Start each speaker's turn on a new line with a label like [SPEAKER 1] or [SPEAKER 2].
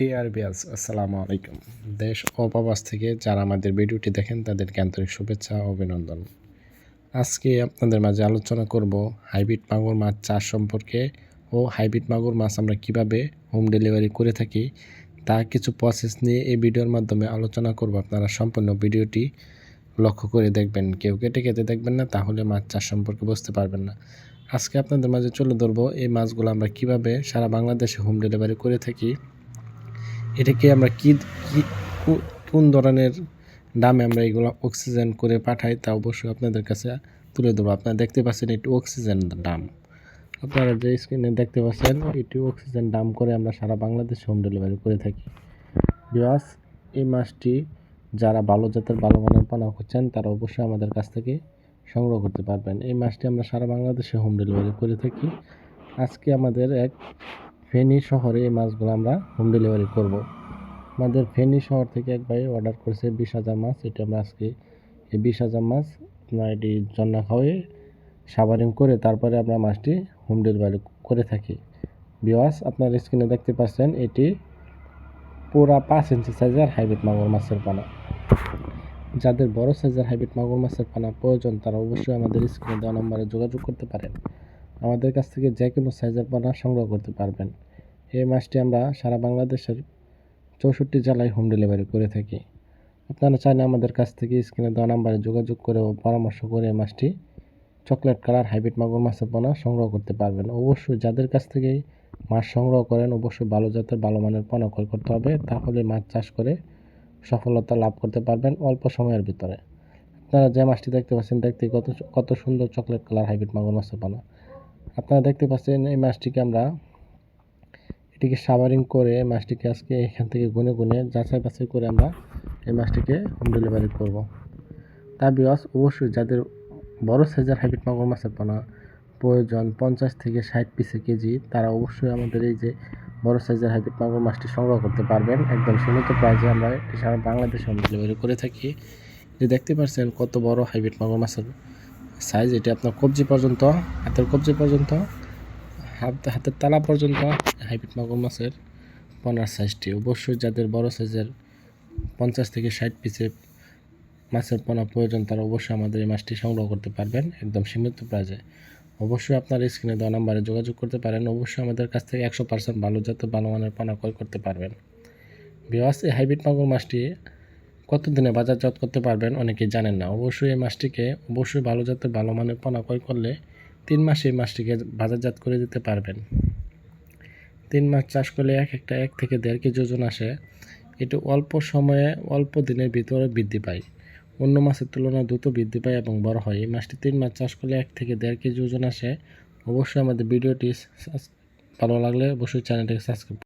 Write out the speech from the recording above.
[SPEAKER 1] টিআরবিএস আসসালামু আলাইকুম। দেশ ও প্রবাস থেকে যারা আমাদের ভিডিওটি দেখেন, তাদেরকে আন্তরিক শুভেচ্ছা ও অভিনন্দন। আজকে আপনাদের মাঝে আলোচনা করব হাইব্রিড মাগুর মাছ চাষ সম্পর্কে ও হাইব্রিড মাগুর মাছ আমরা কীভাবে হোম ডেলিভারি করে থাকি, তা কিছু প্রসেস নিয়ে এই ভিডিওর মাধ্যমে আলোচনা করব। আপনারা সম্পূর্ণ ভিডিওটি লক্ষ্য করে দেখবেন। কেউ কেটে কেটে দেখবেন না, তাহলে মাছ চাষ সম্পর্কে বুঝতে পারবেন না। আজকে আপনাদের মাঝে চলে ধরবো এই মাছগুলো আমরা কীভাবে সারা বাংলাদেশে হোম ডেলিভারি করে থাকি এটাকে আমরা কী, কি কোন ধরনের দামে আমরা এগুলো অক্সিজেন করে পাঠাই তা অবশ্যই আপনাদের কাছে তুলে ধরবো। আপনারা দেখতে পাচ্ছেন এটি অক্সিজেন দাম। আপনারা যে স্ক্রিনে দেখতে পাচ্ছেন, এটি অক্সিজেন দাম করে আমরা সারা বাংলাদেশে হোম ডেলিভারি করে থাকি। বিয়াস এই মাছটি যারা ভালো জাতের, ভালো মানের পানা খুঁজছেন, তারা অবশ্যই আমাদের কাছ থেকে সংগ্রহ করতে পারবেন। এই মাছটি আমরা সারা বাংলাদেশে হোম ডেলিভারি করে থাকি। আজকে আমাদের এক ফেনী শহরে এই মাছগুলো আমরা হোম ডেলিভারি করব। আমাদের ফেনী শহর থেকে এক ভাই অর্ডার করেছে বিশ হাজার মাছ। এটা আমরা আজকে এই বিশ হাজার মাছ আপনার এটি জন্না খাওয়ে সাবারিং করে তারপরে আমরা মাছটি হোম ডেলিভারি করে থাকি। বিওয়াস আপনার স্ক্রিনে দেখতে পাচ্ছেন, এটি পুরা পাঁচ ইঞ্চি সাইজের হাইব্রিড মাগুর মাছের পানা। যাদের বড় সাইজের হাইব্রিড মাগুর মাছের পানা প্রয়োজন, তারা অবশ্যই আমাদের স্ক্রিনে দেওয়া নম্বরে যোগাযোগ করতে পারেন। আমাদের কাছ থেকে যে কোনো সাইজের পানা সংগ্রহ করতে পারবেন। এই মাছটি আমরা সারা বাংলাদেশের চৌষট্টি জেলায় হোম ডেলিভারি করে থাকি। আপনারা চাইলে আমাদের কাছ থেকে স্ক্রিনে দেওয়া নাম্বারে যোগাযোগ করে ও পরামর্শ করে এই মাছটি চকলেট কালার হাইব্রিড মাগুর মাছের পোনা সংগ্রহ করতে পারবেন। অবশ্যই যাদের কাছ থেকেই মাছ সংগ্রহ করেন, অবশ্যই ভালো জাতের, ভালো মানের পোনা ক্রয় করতে হবে। তাহলে মাছ চাষ করে সফলতা লাভ করতে পারবেন অল্প সময়ের ভিতরে। আপনারা যে মাছটি দেখতে পাচ্ছেন, দেখতে কত কত সুন্দর চকলেট কালার হাইব্রিড মাগুর মাছের পোনা। আপনারা দেখতে পাচ্ছেন এই মাছটিকে আমরা এটিকে সাবারিং করে মাছটিকে আজকে এখান থেকে গুনে গুনে যাচাই বাছাই করে আমরা এই মাছটিকে হোম ডেলিভারি করব। তা বিওয়াস অবশ্যই যাদের বড় সাইজের হাইব্রিড মাগুর মাছের পোনা প্রয়োজন পঞ্চাশ থেকে ষাট পিসে কেজি, তারা অবশ্যই আমাদের এই যে বড় সাইজের হাইব্রিড মাগুর মাছটি সংগ্রহ করতে পারবেন। একদম সীমিত প্রাইজে আমরা এটি সারা বাংলাদেশে হোম ডেলিভারি করে থাকি। যে দেখতে পাচ্ছেন কত বড় হাইব্রিড মাগুর মাছের সাইজ এটি আপনার কবজি পর্যন্ত, হাতের কবজি পর্যন্ত, হাত, হাতের তালা পর্যন্ত, হাইব্রিড মাগুর মাছের পোনার সাইজটি। অবশ্যই যাদের বড় সাইজের পঞ্চাশ থেকে ষাট পিসে মাছের পোনা প্রয়োজন, তারা অবশ্যই আমাদের এই মাছটি সংগ্রহ করতে পারবেন একদম সীমিত প্রাইজে। অবশ্যই আপনার স্ক্রিনে দেওয়া নাম্বারে যোগাযোগ করতে পারেন, অবশ্যই আমাদের কাছ থেকে একশো পার্সেন্ট ভালো জাতের ভালো মানের পোনা ক্রয় করতে পারবেন। বিওয়াস এই হাইব্রিড মাগুর মাছটি কতদিনে বাজারজাত করতে পারবেন অনেকেই জানেন না। অবশ্যই এই মাছটিকে অবশ্যই ভালো জাতের, ভালো মানের পোনা ক্রয় করলে তিন মাসে এই মাছটিকে বাজারজাত করে দিতে পারবেন। তিন মাস চাষ করলে এক একটা এক থেকে দেড় কেজি ওজন আসে। এটি অল্প সময়ে অল্প দিনের ভিতরে বৃদ্ধি পায়। অন্য মাছের তুলনায় দ্রুত বৃদ্ধি পায় এবং বড় হয়। এই মাছটি তিন মাস চাষ করলে এক থেকে দেড় কেজি ওজন আসে। অবশ্যই আমাদের ভিডিওটি ভালো লাগলে অবশ্যই চ্যানেলটিকে সাবস্ক্রাইব